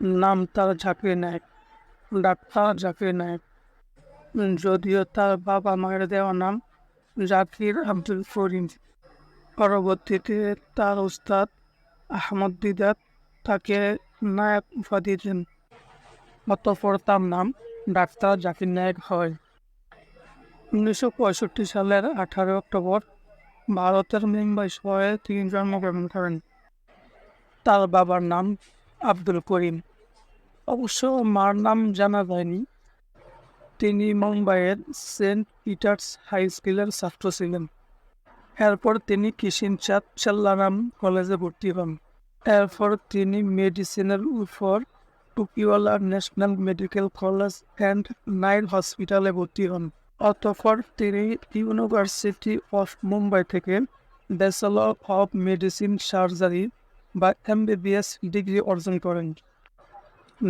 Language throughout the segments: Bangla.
নাম তার জাকির নায়ক ডাক্তার জাকির নায়ক যদিও তার বাবা মায়ের দেওয়া নাম জাকির আব্দুল করিম। পরবর্তীতে তার উস্তাদ আহমদ দিদাত তাকে নায়ক উপাধি দেন। অতঃপর তার নাম ডাক্তার জাকির নায়ক হয়। উনিশশো পঁয়ষট্টি সালের আঠারো অক্টোবর ভারতের মুম্বাই শহরে তিনি জন্মগ্রহণ করেন। তার বাবার নাম আব্দুল করিম। অবশ্য মার নাম জানা যায়নি। তিনি মুম্বাইয়ের সেন্ট পিটার্স হাই স্কুলের ছাত্র ছিলেন। এরপর তিনি কিষিন চাঁদ চেল্লারাম কলেজে ভর্তি হন। এরপর তিনি মেডিসিনের উপর Topiwala national medical college and Nair হসপিটালে ভর্তি হন। অতঃপর তিনি ইউনিভার্সিটি অফ মুম্বাই থেকে ব্যাচেলর অফ মেডিসিন সার্জারি বা এমবিবিএস ডিগ্রি অর্জন করেন।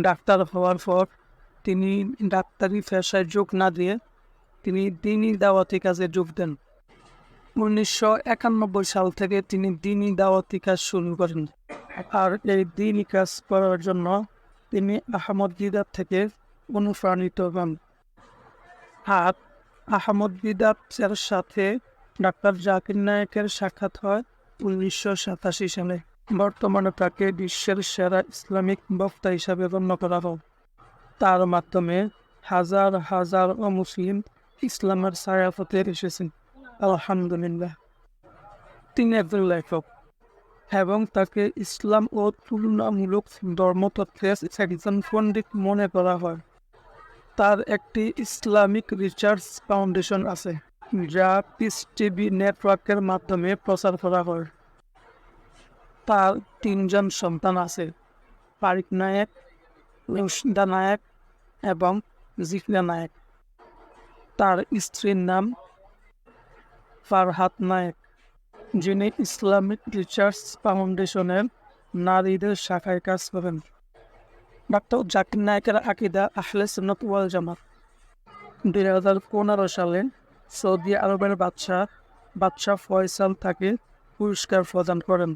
ডাক্তার হওয়ার পর তিনি ডাক্তারি পেশায় যোগ না দিয়ে তিনি দিনই দাওয়াতি কাজে যোগ দেন। উনিশশো একানব্বই সাল থেকে তিনি দিনই দাওয়াতি কাজ শুরু করেন আর এই দিনই কাজ করার জন্য তিনি আহমদ দিদার থেকে অনুপ্রাণিত হন। আর আহমদ দিদাতের সাথে ডাক্তার জাকির নায়কের সাক্ষাৎ হয় উনিশশো সাতাশি সালে। বর্তমানে তাকে বিশ্বের সেরা ইসলামিক বক্তা হিসাবে গণ্য করা হয়। তার মাধ্যমে হাজার হাজার মুসলিম ইসলামের ছায়াপথে এসেছেন। আলহামদুলিল্লাহ। তিনি একজন লেখক এবং তাকে ইসলাম ও তুলনামূলক ধর্মতত্ত্বের একজন পণ্ডিত মনে করা হয়। তার একটি ইসলামিক রিসার্চ ফাউন্ডেশন আছে, যা পিস টিভি নেটওয়ার্কের মাধ্যমে প্রচার করা হয়। তার তিনজন সন্তান আছে। পারিক নায়ক, রুশদা নায়ক এবং জিকরা নায়ক। তার স্ত্রীর নাম ফারহাত নায়ক, যিনি ইসলামিক রিসার্চ ফাউন্ডেশনের নারীদের শাখায় কাজ করেন। ডাক্তার জাকির নায়কের আকিদা আহলে সুন্নত ওয়াল জামাত। দুই হাজার পনেরো সালে সৌদি আরবের বাদশাহ বাদশাহ ফয়সাল তাকে পুরস্কার প্রদান করেন।